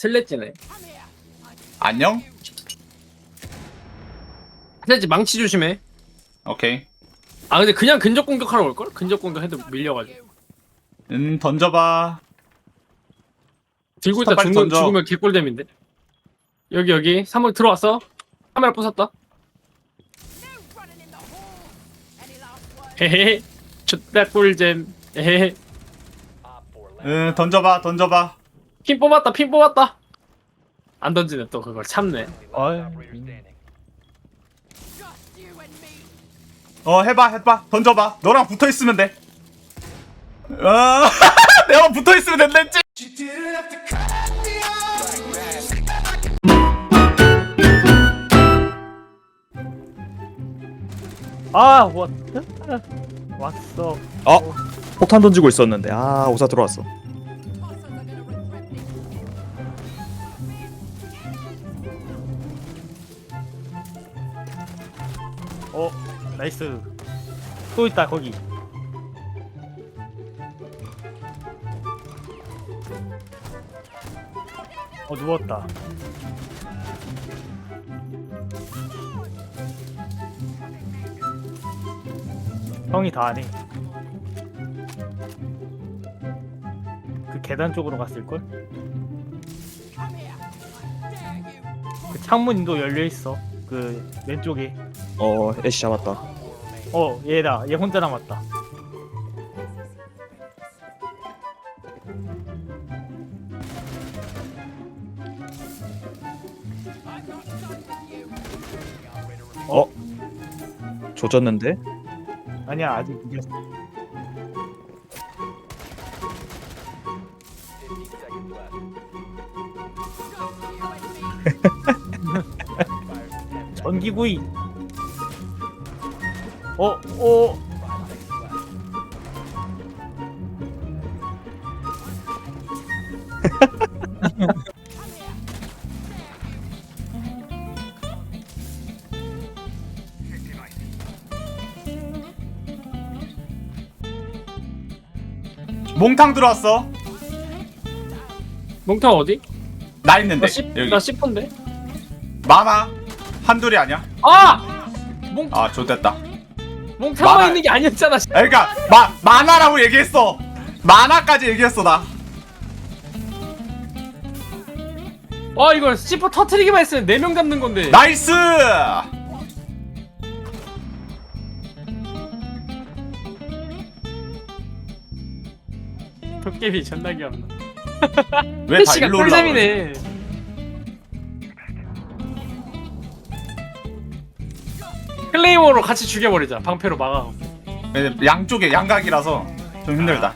슬래지네. 안녕? 슬래지 망치 조심해. 오케이. 아 근데 그냥 근접 공격하러 올 걸? 근접 공격 해도 밀려가지고. 음, 던져봐. 들고 있다 빨리 죽으면, 던져. 죽으면 개꿀잼인데. 여기 여기 3번 들어왔어. 카메라 부쉈다. 헤헤. 좋다 꿀잼. 헤헤. 음, 던져봐, 던져봐. 핀 뽑았다 핀 뽑았다. 안 던지네 또 그걸 참네. 어이. 어, 해봐, 해봐. 던져봐. 너랑 붙어 있으면 돼. 어, 내가 붙어 있으면 된댔지. 아, 와, 왔어. 어? 폭탄 던지고 있었는데 아 오사 들어왔어 어, 나이스. 또 있다 거기. 어 누웠다. 형이 다 하네. 그 계단 쪽으로 갔을 걸? 그 창문도 열려 있어. 그 왼쪽에. 어 애쉬 잡았다. 어 얘다. 얘 혼자 남았다. 어? 조졌는데? 아니야 아직 이겼어. 전기구이 어? 어? 몽탕 들어왔어. 몽타 어디? 나 있는데. 나 씹, 네, 여기. 나 씹은데. 많아. 한둘이 아니야. 아! 몽 아, 좋됐다. 몽타만 많아. 있는 게 아니었잖아. 씨. 아, 그니까, 마, 만화라고 얘기했어. 만화까지 얘기했어, 나. 아 이걸 C4 터트리기만 했으면 4명 잡는 건데. 나이스! 도깨비 존나 귀엽나. 왜 다 패시가 일로 올라와? 꿀잼이네. 클레이머로 같이 죽여버리자. 방패로 막아. 양쪽에 양각이라서 좀 힘들다.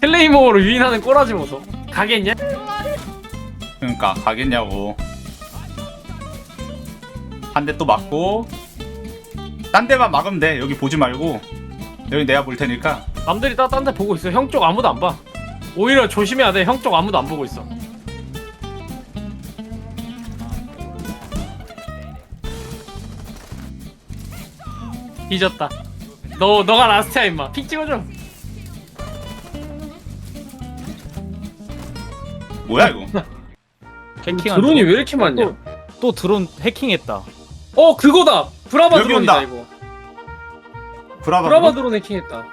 클레이머로 유인하는 꼬라지 모서. 가겠냐? 그러니까 가겠냐고. 한 대 또 맞고 딴 데만 막으면 돼. 여기 보지 말고 여기 내가 볼 테니까. 남들이 딴데 보고 있어. 형 쪽 아무도 안 봐. 오히려 조심해야 돼. 형 쪽 아무도 안 보고 있어. 뒤졌다. 너 너가 라스트야 임마. 픽 찍어줘. 뭐야 이거? 해킹한 드론이 왜 이렇게 많냐? 또, 또 드론 해킹했다 어 그거다. 브라바 여기 드론이다 온다. 이거. 브라바. 브라바 드론 해킹했다.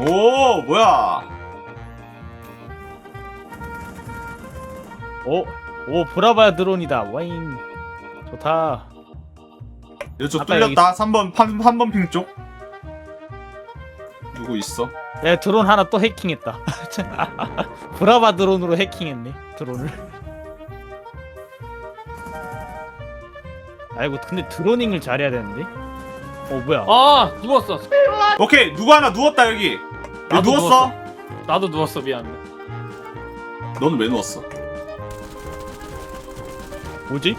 오 뭐야? 오, 오 브라바 드론이다 와인 좋다 이쪽 아까 뚫렸다. 3번 3, 3번 핑 쪽. 누구 있어? 야 드론 하나 또 해킹했다 브라바 드론으로 해킹했네 드론을 아이고 근데 드로닝을 잘해야 되는데 어 뭐야 아 누웠어. 오케이 누구 하나 누웠다 여기. 여기 나도 누웠어? 나도 누웠어 미안. 너는 왜 누웠어? 뭐지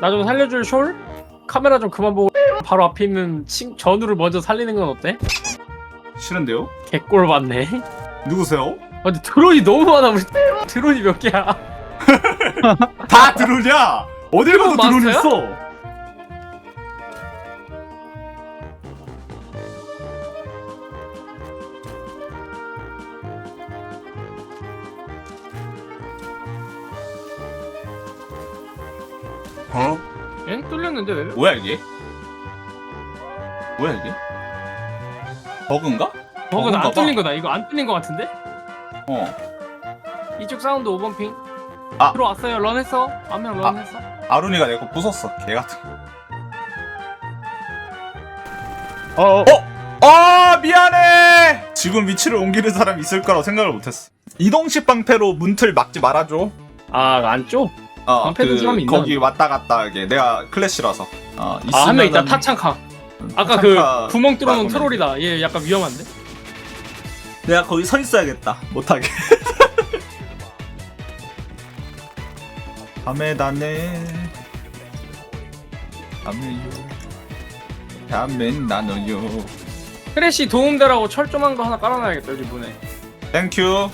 나 좀 살려줄 숄? 카메라 좀 그만 보고 바로 앞에 있는 친, 전우를 먼저 살리는 건 어때? 싫은데요? 개꼴 받네. 누구세요? 아, 근데 드론이 너무 많아 우리 드론이 몇 개야? 다 드론이야. 어딜 가도 드론? 있어. 뚫렸는데 왜? 뭐야 이게? 뭐야 이게? 버그인가? 버그는 버그인가 안 뚫린 봐. 거다. 이거 안 뚫린 거 같은데? 어. 이쪽 사운드 5번 핑. 아. 들어왔어요. 런했어. 안면 런했어. 아론이가 내거 부쉈어. 개 같은. 어, 어. 아 미안해. 지금 위치를 옮기는 사람 있을 거라고 생각을 못했어. 이동식 방패로 문틀 막지 말아줘. 아, 안쪽? 어, 방패 사람이 있나? 거기 왔다 갔다 하게. 내가 클래시라서. 어, 아, 한 명 있다. 타창카. 음, 아까 그 구멍 뚫어놓은 트롤이다. 얘 약간 위험한데? 내가 거기 서 있어야겠다. 못하게. 밤에 나네. 밤에요. 밤엔 나눠요. 크래시 도움되라고 철조망도 하나 깔아놔야겠다. 여기 문에. 땡큐.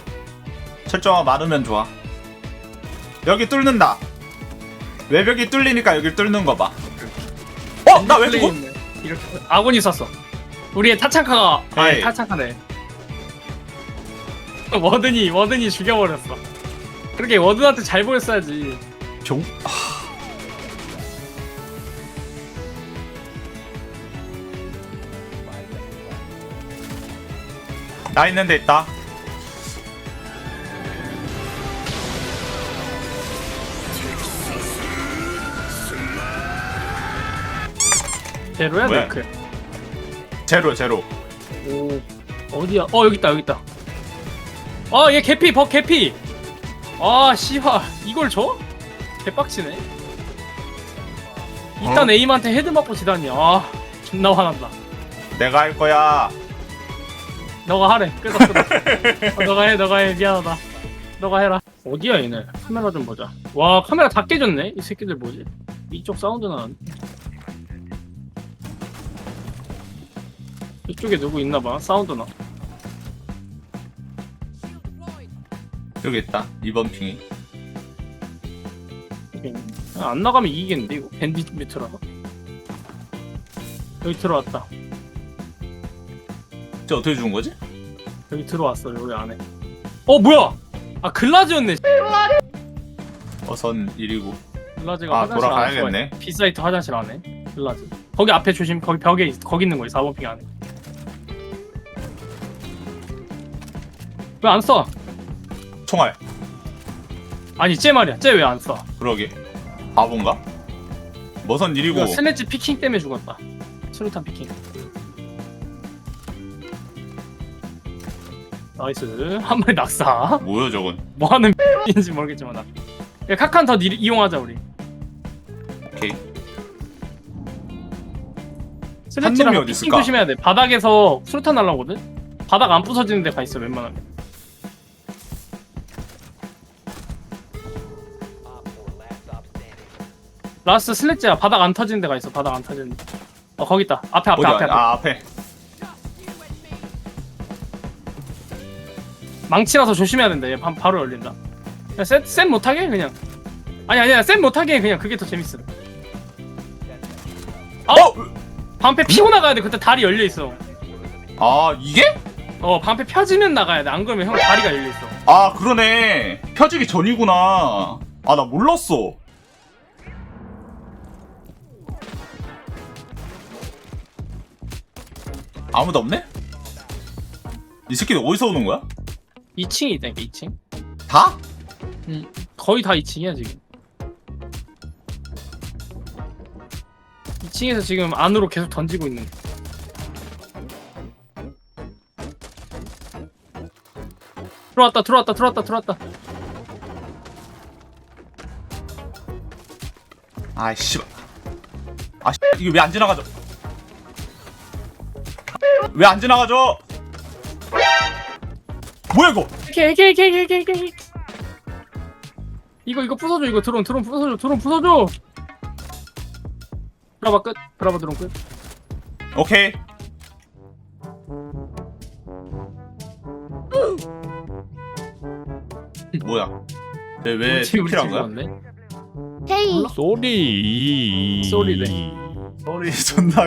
철저가 많으면 좋아. 여기 뚫는다. 외벽이 뚫리니까 여기 뚫는 거 봐. 어? 나 왜 죽어? 플레이는 이렇게 아군이 쐈어. 우리의 타창카가 에이. 타창카네. 워든이 워든이 죽여버렸어. 그렇게 워든한테 잘 보였어야지. 종. 나 있는 데 있다. 제로야 뭐야? 네크. 제로 제로. 오 어디야? 어 여기 있다 여기 있다. 아얘 개피 버 개피. 아 씨화 이걸 줘? 개빡치네. 일단 어? 에임한테 헤드 맞고 지다니. 아 존나 화난다. 내가 할 거야. 너가 하래. 끄덕 끄덕. 어, 너가 해 너가 해 미안하다. 너가 해라. 어디야 얘네? 카메라 좀 보자. 와 카메라 다 깨졌네. 이 새끼들 뭐지? 이쪽 사운드 나는데. 이쪽에 누구 있나봐. 사운드 나. 여기 있다. 2번 핑이. 아, 안 나가면 이기겠는데 이거 밴딧 뮤트라서 여기 들어왔다 저 어떻게 죽은 거지? 여기 들어왔어 여기 안에 어 뭐야 아 글라즈였네 어선 1이고. 글라즈가 아, 화장실 돌아가야겠네. 안에 B사이트 화장실 안에 글라즈 거기 앞에 조심 거기 벽에 있, 거기 있는 거야 4번 핑 안에 왜 안 써? 총알. 아니 쟤 말이야 쟤 왜 안 써? 그러게. 바본가? 머선 1이고. 이거 스네치 피킹 때문에 죽었다 수류탄 피킹 나이스 한 마리 낙사 뭐야 저건? 뭐 하는 인지 모르겠지만 나. 야, 카칸 더 니- 이용하자 우리. 오케이. 어디 피킹 있을까? 조심해야 돼. 바닥에서 수류탄 날라오거든. 바닥 안 부서지는 데가 있어 웬만하면. 라스트 슬래치야. 바닥 안 터지는 데가 있어. 바닥 안 터지는 데. 어 거기 있다. 앞에 앞에 어디 앞에. 앞에. 아 앞에. 망치라서 조심해야 된다. 얘 바, 바로 열린다. 그냥 셋, 셋 못하게 그냥. 아니 아니야 셋 못하게 그냥 그게 더 재밌어. 아! 어! 방패 피고 나가야 돼. 그때 다리 열려 있어. 아 이게? 어 방패 펴지면 나가야 돼. 안 그러면 형 다리가 열려 있어. 아 그러네. 펴지기 전이구나. 아 나 몰랐어. 아무도 없네? 이 새끼들 어디서 오는 거야? 2층이 있다니까 2층. 다? 거의 다 2층이야 지금. 2층에서 지금 안으로 계속 던지고 있는. 거. 들어왔다 들어왔다 들어왔다 들어왔다. 아이씨. 아 씨, 이게 왜 안 지나가죠? 왜 안 지나가죠? 뭐야 이거? 이거 이거 부숴줘 이거 드론 드론 부숴줘 드론 부숴줘. 브라바 끝. 브라바 드론 끝. 오케이. 뭐야? 우리 팀킬한 지금 거야? 헤이 쏘리 쏘리네. 소리 존나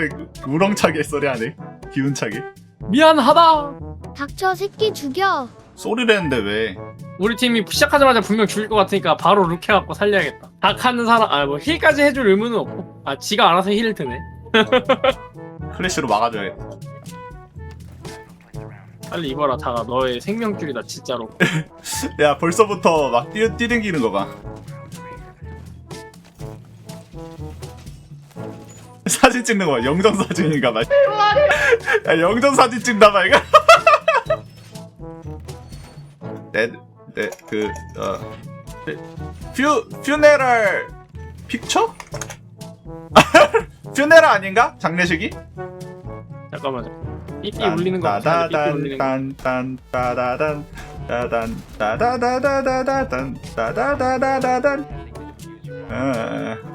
우렁차게 소리하네. 기운차게 미안하다. 닥쳐 새끼 죽여. 소리를 했는데 왜 우리 팀이 시작하자마자 분명 죽일 것 같으니까 바로 룩 해갖고 살려야겠다. 닥하는 사람, 아, 뭐 힐까지 해줄 의무는 없고. 아, 지가 알아서 힐을 드네. 클래시로 막아줘야겠다 빨리 입어라, 다가 너의 생명줄이다, 진짜로. 야 벌써부터 막 뛰어 뛰는 기는 거봐 사진 찍는 거야. 영정 사진인가 봐. 야, 영정 사진 찍나 봐 이거. 내내그어 네, 네, 퓨 퓨네럴 픽처? 퓨네럴 아닌가? 장례식이? 잠깐만. 삐삐 울리는 거 같아. 삐삐 딴딴딴딴 따단 따다다다다단 따다다다다단 어. 어, 어.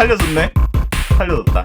살려줬네. 살려줬다.